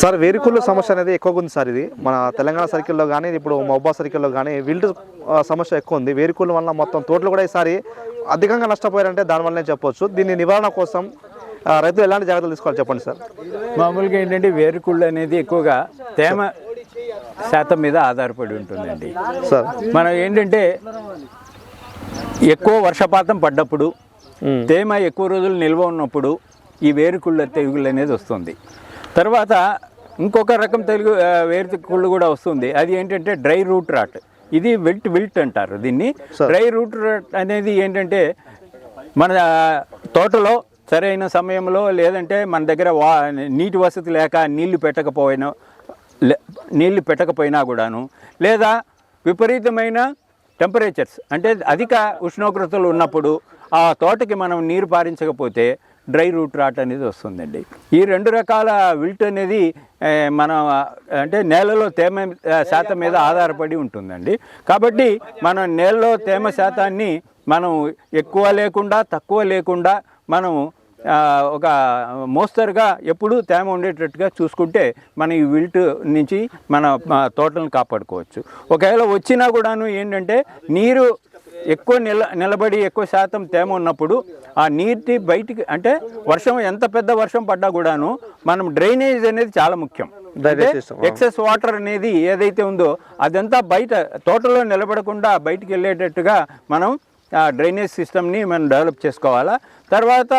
Sir వేరుకుళ్ళు సమస్య అనేది ఎక్కువగా ఉంది సార్ ఇది. మన తెలంగాణ సర్కిల్లో కానీ ఇప్పుడు మహబూబా సర్కిల్లో కానీ విల్ట్ సమస్య ఎక్కువ ఉంది. వేరుకుళ్ళు వల్ల మొత్తం తోటలు కూడా ఈసారి అధికంగా నష్టపోయారంటే దానివల్లనే చెప్పొచ్చు. దీన్ని నివారణ కోసం రైతులు ఎలాంటి జాగ్రత్తలు తీసుకోవాలి చెప్పండి సార్? మామూలుగా ఏంటంటే వేరుకుళ్ళు అనేది ఎక్కువగా తేమ శాతం మీద ఆధారపడి ఉంటుందండి. సార్. మనం ఏంటంటే ఎక్కువ వర్షపాతం పడ్డప్పుడు. తేమ ఎక్కువ రోజులు నిల్వ ఉన్నప్పుడు ఈ వేరుకుళ్ళ తెగులు అనేది వస్తుంది. తర్వాత ఇంకొక రకం తెలుగు వేరుకుళ్ళు కూడా వస్తుంది. అది ఏంటంటే డ్రై రూట్ రాట్. ఇది విల్ట్ విల్ట్ అంటారు దీన్ని. డ్రై రూట్ రాట్ అనేది ఏంటంటే మన తోటలో సరైన సమయంలో లేదంటే మన దగ్గర వా నీటి వసతి లేక నీళ్ళు పెట్టకపోయినా లే- నీళ్ళు పెట్టకపోయినా కూడాను లేదా విపరీతమైన టెంపరేచర్స్ అంటే అధిక ఉష్ణోగ్రతలు ఉన్నప్పుడు ఆ తోటకి మనం నీరు పారించకపోతే డ్రై రూట్ రాట్ అనేది వస్తుందండి. ఈ రెండు రకాల విల్ట్ అనేది మనం మన అంటే నేలలో తేమ శాతం మీద ఆధారపడి ఉంటుందండి. కాబట్టి మనం నేలలో తేమ శాతాన్ని మనం ఎక్కువ లేకుండా తక్కువ లేకుండా మనం ఒక మోస్తరుగా ఎప్పుడూ తేమ ఉండేటట్టుగా చూసుకుంటే మన ఈ విల్ట్ నుంచి మన తోటలను కాపాడుకోవచ్చు. ఒకవేళ వచ్చినా కూడాను ఏంటంటే నీరు ఎక్కువ నిల నిలబడి ఎక్కువ శాతం తేమ ఉన్నప్పుడు ఆ నీటి బయటికి అంటే వర్షం ఎంత పెద్ద వర్షం పడ్డా కూడాను మనం డ్రైనేజ్ అనేది చాలా ముఖ్యం. ఎక్సెస్ వాటర్ అనేది ఏదైతే ఉందో అదంతా బయట తోటలో నిలబడకుండా బయటికి వెళ్ళేటట్టుగా మనం ఆ డ్రైనేజ్ సిస్టమ్ని మనం డెవలప్ చేసుకోవాలా. తర్వాత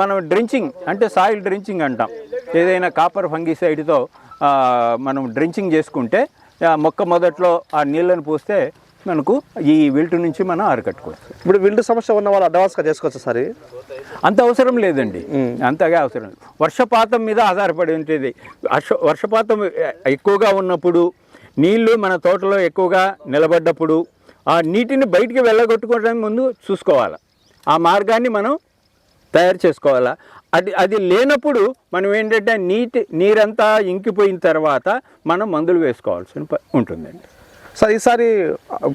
మనం డ్రించింగ్ అంటే సాయిల్ డ్రించింగ్ అంటాం. ఏదైనా కాపర్ ఫంగిసైడ్తో మనం డ్రించింగ్ చేసుకుంటే మొక్క మొదట్లో ఆ నీళ్ళని పోస్తే మనకు ఈ విల్టు నుంచి మనం అరికట్టుకోవచ్చు ఇప్పుడు విల్ట్ సమస్య ఉన్న వాళ్ళు అడ్వాన్స్గా చేసుకోవచ్చు సార్? అంత అవసరం లేదండి. అంతగా అవసరం లేదు. వర్షపాతం మీద ఆధారపడి ఉంటుంది. వర్ష వర్షపాతం ఎక్కువగా ఉన్నప్పుడు నీళ్ళు మన తోటలో ఎక్కువగా నిలబడ్డప్పుడు ఆ నీటిని బయటికి వెళ్ళగొట్టుకోవడానికి ముందు చూసుకోవాలి. ఆ మార్గాన్ని మనం తయారు చేసుకోవాలా. అది అది లేనప్పుడు మనం ఏంటంటే నీటి నీరంతా ఇంకిపోయిన తర్వాత మనం మందులు వేసుకోవాల్సి ఉంటుందండి. సార్ ఈసారి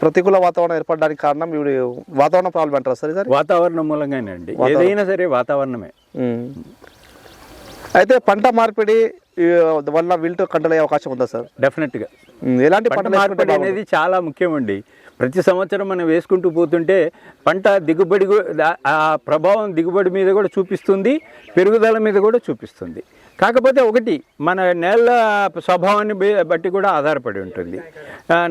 ప్రతికూల వాతావరణం ఏర్పడడానికి కారణం ఇవి వాతావరణ ప్రాబ్లం అంటారా సార్ ఈసారి వాతావరణం మూలంగానే అండి ఏదైనా సరే వాతావరణమే. అయితే పంట మార్పిడి వల్ల కంట్రోల్ అయ్యే అవకాశం ఉందా సార్? డెఫినెట్గా. ఎలాంటి పంట మార్పిడి అనేది చాలా ముఖ్యమండి. ప్రతి సంవత్సరం మనం వేసుకుంటూ పోతుంటే పంట దిగుబడి ఆ ప్రభావం దిగుబడి మీద కూడా చూపిస్తుంది పెరుగుదల మీద కూడా చూపిస్తుంది. కాకపోతే ఒకటి మన నేల స్వభావాన్ని బట్టి కూడా ఆధారపడి ఉంటుంది.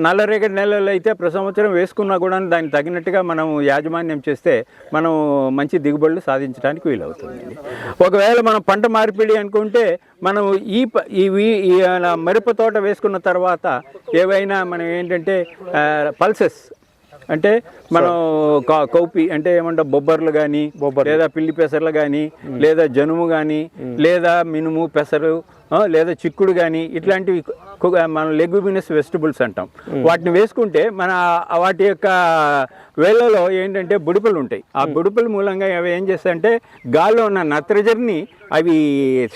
నల్లరేగడి నేలల్లో అయితే ప్రతి సంవత్సరం వేసుకున్నా కూడా దానికి తగినట్టుగా మనం యాజమాన్యం చేస్తే మనం మంచి దిగుబడులు సాధించడానికి వీలవుతుందండి. ఒకవేళ మనం పంట మార్పిడి అనుకుంటే మనం ఈ ఈ ఈ అలా మిరప తోట వేసుకున్న తర్వాత ఏవైనా మనం ఏంటంటే పల్సెస్ అంటే మనం కా- కౌపి అంటే ఏమంటాం బొబ్బర్లు కానీ లేదా పిల్లి పెసర్లు కానీ లేదా జనుము కానీ లేదా మినుము పెసరు లేదా చిక్కుడు కానీ ఇట్లాంటివి మనం లెగ్యుమినస్ వెజిటబుల్స్ అంటాం. వాటిని వేసుకుంటే మన వాటి యొక్క వేళ్ళలో ఏంటంటే బుడిపలు ఉంటాయి. ఆ బుడిపల మూలంగా అవి ఏం చేస్తాయంటే గాల్లో ఉన్న నత్రజనిని అవి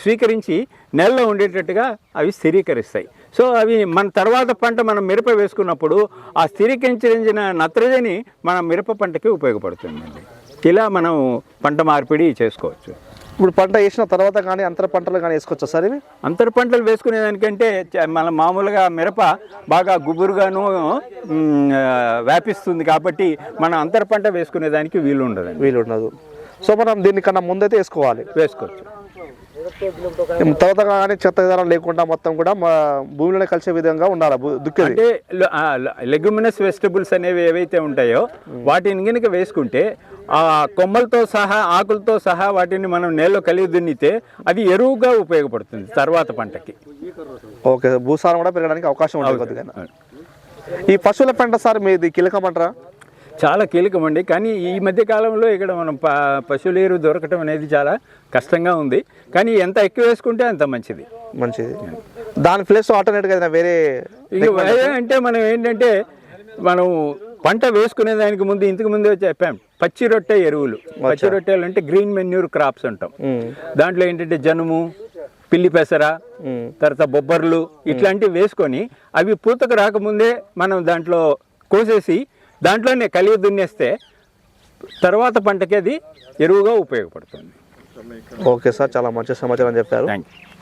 స్వీకరించి నెలలో ఉండేటట్టుగా అవి స్థిరీకరిస్తాయి. సో అవి మన తర్వాత పంట మనం మిరప వేసుకున్నప్పుడు ఆ స్థిరీకరించిన నత్రజని మన మిరప పంటకి ఉపయోగపడుతుందండి. ఇలా మనం పంట మార్పిడి చేసుకోవచ్చు. ఇప్పుడు పంట వేసిన తర్వాత కానీ అంతర పంటలు కానీ వేసుకోవచ్చా సార్ ఇవి? అంతర పంటలు వేసుకునే దానికంటే మన మామూలుగా మిరప బాగా గుబురుగాను వ్యాపిస్తుంది కాబట్టి మనం అంతర పంట వేసుకునే దానికి వీలు ఉండదండి వీలు ఉండదు సో మనం దీనికన్నా ముందైతే వేసుకోవాలి. వేసుకోవచ్చు. తర్వాత కానీ చెత్త విధానం లేకుండా మొత్తం కూడా మా భూమిలోనే కలిసే విధంగా ఉండాలి దుక్కేది? అంటే లెగ్యుమినస్ వెజిటబుల్స్ అనేవి ఏవైతే ఉంటాయో వాటిని కనుక వేసుకుంటే ఆ కొమ్మలతో సహా ఆకులతో సహా వాటిని మనం నేలలో కలిగి దున్నితే అది ఎరువుగా ఉపయోగపడుతుంది తర్వాత పంటకి. ఓకే భూసారం కూడా పెరగడానికి అవకాశం ఉంటుంది ఈ పశువుల పెంట సార్ మీది కీలకం అంటారా చాలా కీలకమండి కానీ ఈ మధ్య కాలంలో ఇక్కడ మనం ప పశువుల ఎరువు దొరకటం అనేది చాలా కష్టంగా ఉంది. కానీ ఎంత ఎక్కువ వేసుకుంటే అంత మంచిది. మంచిది. దాని ప్లేస్ ఆల్టర్నేట్గా వేరే ఇక వేరే అంటే మనం ఏంటంటే మనం పంట వేసుకునే దానికి ముందు ఇంతకు ముందే చెప్పాం పచ్చి రొట్టె ఎరువులు. పచ్చి రొట్టెలు అంటే గ్రీన్ మెన్యూర్ క్రాప్స్ అంటాం. దాంట్లో ఏంటంటే జనుము పిల్లి పెసర. తర్వాత బొబ్బర్లు ఇట్లాంటివి వేసుకొని అవి పూతకు రాకముందే మనం దాంట్లో కోసేసి దాంట్లోనే కలిగి దున్నేస్తే తర్వాత పంటకి అది ఎరువుగా ఉపయోగపడుతుంది. ఓకే సార్ చాలా మంచి సమాచారం చెప్పారు. Thank you